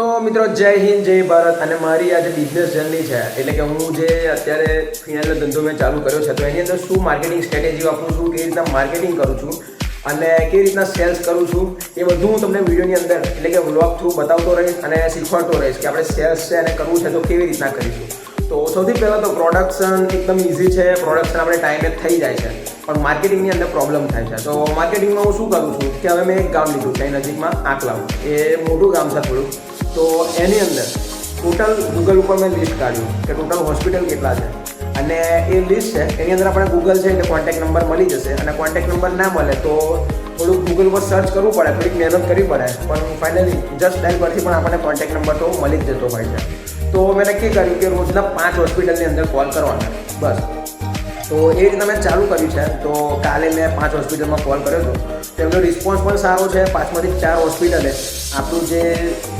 તો મિત્રો, જય હિન્દ, જય ભારત. અને મારી આજે બિઝનેસ જર્ની છે. એટલે કે હું જે અત્યારે ફિનાઇલનો ધંધો મેં ચાલુ કર્યો છે, તો એની અંદર શું માર્કેટિંગ સ્ટ્રેટેજી વાપરું છું, કેવી રીતના માર્કેટિંગ કરું છું, અને કેવી રીતના સેલ્સ કરું છું, એ બધું હું તમને વિડીયોની અંદર, એટલે કે વ્લોગ થ્રુ બતાવતો રહીશ અને શીખવાડતો રહીશ કે આપણે સેલ્સ છે અને કરવું છે તો કેવી રીતના કરીશું. તો સૌથી પહેલાં તો પ્રોડક્શન એકદમ ઇઝી છે પ્રોડક્શન આપણે ટાઈમે થઈ જાય છે, પણ માર્કેટિંગની અંદર પ્રોબ્લેમ થાય છે. તો માર્કેટિંગમાં હું શું કરું છું કે હવે મેં એક ગામ લીધું છે નજીકમાં આકલાવ, એ મોટું ગામ છે થોડું. તો એની અંદર ટોટલ ગૂગલ ઉપર મેં લિસ્ટ કાઢ્યું કે ટોટલ હોસ્પિટલ કેટલા છે. અને એ લિસ્ટ છે, એની અંદર આપણે ગૂગલ છે એટલે કોન્ટેક્ટ નંબર મળી જશે. અને કોન્ટેક્ટ નંબર ના મળે તો થોડુંક ગૂગલ પર સર્ચ કરવું પડે, થોડીક મહેનત કરવી પડે. પણ ફાઇનલી જસ્ટ ડાયલ પરથી પણ આપણને કોન્ટેક્ટ નંબર તો મળી જ જતો હોય છે. તો મેં નક્કી કર્યું કે રોજના પાંચ હોસ્પિટલની અંદર કોલ કરવાના. બસ. તો એ રીતના મેં ચાલુ કર્યું છે. તો કાલે મેં પાંચ હોસ્પિટલમાં કોલ કર્યો હતો. તેમનો રિસ્પોન્સ પણ સારો છે. પાંચમાંથી ચાર હોસ્પિટલે આપણું જે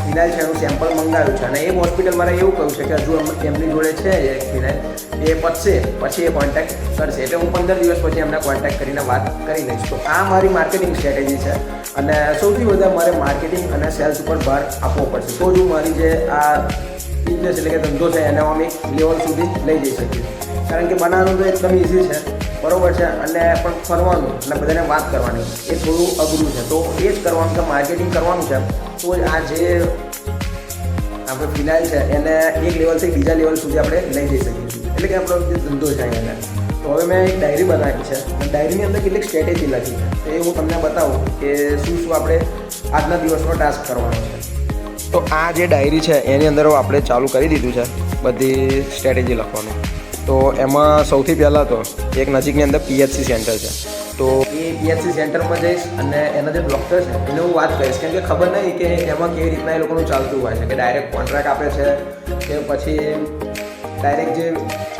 ફિનાઇલ છે એનું સેમ્પલ મંગાવ્યું છે. અને એ હોસ્પિટલ મારે એવું કહ્યું છે કે હજુ એમ- એમની જોડે છે એ ફિનાઇલ. એ પતશે, પછી એ કોન્ટેક્ટ કરશે. એટલે હું પંદર દિવસ પછી એમને કોન્ટેક્ટ કરીને વાત કરી લઈશ. તો આ મારી માર્કેટિંગ સ્ટ્રેટેજી છે. અને સૌથી વધારે મારે માર્કેટિંગ અને સેલ્સ ઉપર ભાર આપવો પડશે. તો જ હું મારી જે આ બિઝનેસ એટલે કે ધંધો છે, એને અમે લેવલ સુધી લઈ જઈ શકીએ. કારણ કે બનાવવાનું તો એકદમ ઇઝી છે. બરોબર છે? અને પણ ફરવાનું, એટલે બધાને વાત કરવાની. એ થોડું અઘરું છે. તો એ જ કરવાનું કે માર્કેટિંગ કરવાનું છે. તો આ જે આપણે ફિનાઇલ છે, એને એક લેવલથી બીજા લેવલ સુધી આપણે લઈ જઈ શકીશું એટલે કે આપણો જે ધંધો છે એને તો હવે મેં એક ડાયરી બનાવી છે. અને ડાયરીની અંદર કેટલીક સ્ટ્રેટેજી લખી છે. તો એ હું તમને બતાવું કે શું શું આપણે આજના દિવસનો ટાસ્ક કરવાનો છે. તો આ જે ડાયરી છે, એની અંદર આપણે ચાલુ કરી દીધું છે. બધી સ્ટ્રેટેજી લખવાનું. તો એમાં સૌથી પહેલાં તો એક નજીકની અંદર પીએચસી સેન્ટર છે. તો એ પીએચસી સેન્ટરમાં જઈશ અને એના જે ડૉક્ટર છે, એને હું વાત કરીશ. કેમ કે ખબર નહીં કે એમાં કેવી રીતના એ લોકોનું ચાલતું હોય છે, કે ડાયરેક્ટ કોન્ટ્રાક્ટ આપે છે, કે પછી ડાયરેક્ટ જે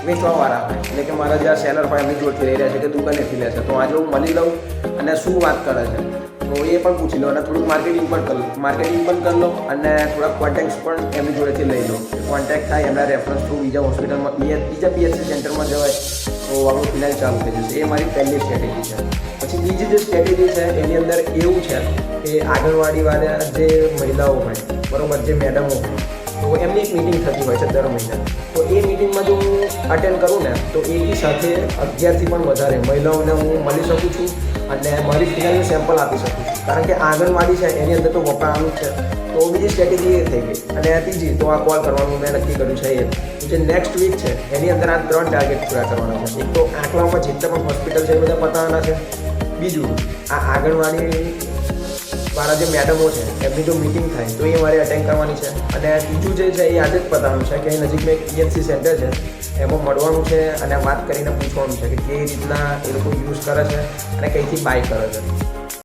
વેચવાવાળા હોય, એટલે કે મારા જે સેલર હોય એમની જોડથી લઈ રહ્યા છે, કે દુકાનેથી લે છે. તો આજે હું મળી લઉં અને શું વાત કરે છે. તો એ પણ પૂછી લો અને થોડુંક માર્કેટિંગ પણ કરી માર્કેટિંગ પણ કરી લો અને થોડાક કોન્ટેક્ટ પણ એમની જોડેથી લઈ લો. કોન્ટેક્ટ થાય એમના રેફરન્સ થ્રુ બીજા હોસ્પિટલમાં બીજા પીએચસી સેન્ટરમાં જવાય, તો આપણું ફિનાઇલ ચાલુ થઈ જશે. એ મારી પહેલી સ્ટ્રેટેજી છે. પછી બીજી જે સ્ટ્રેટેજી છે, એની અંદર એવું છે કે આંગણવાડીવાળા જે મહિલાઓ હોય, બરાબર, જે મેડમો હોય તો એમની એક મિટિંગ થતી હોય છે દર મહિને. તો એ મિટિંગમાં જો હું અટેન્ડ કરું ને, તો એની સાથે અગિયારથી પણ વધારે મહિલાઓને હું મળી શકું છું અને મારી ફિનાઇલનું સેમ્પલ આપી શકું છું. કારણ કે આંગણવાડી છે, એની અંદર તો વપરાવાનું છે. તો બીજી સ્ટ્રેટેજી એ થઈ ગઈ. અને ત્રીજી, તો આ કોલ કરવાનું મેં નક્કી કર્યું છે એ. જે નેક્સ્ટ વીક છે, એની અંદર આ ત્રણ ટાર્ગેટ પૂરા કરવાના છે. એક તો આંકડાઓમાં જેટલા પણ હોસ્પિટલ છે, એ બધા પતાવવાના છે. બીજું, આ આંગણવાડી મારા જે મેડમો છે, એમની જો મિટિંગ થાય, તો એ મારે અટેન્ડ કરવાની છે. અને બીજું જે છે, એ આજે જ પતાવવાનું છે કે નજીકમાં એક પીએચસી સેન્ટર છે. એમાં મળવાનું છે અને વાત કરીને પૂછવાનું છે કે કેવી રીતના એ લોકો યુઝ કરે છે અને કઈથી બાય કરે છે.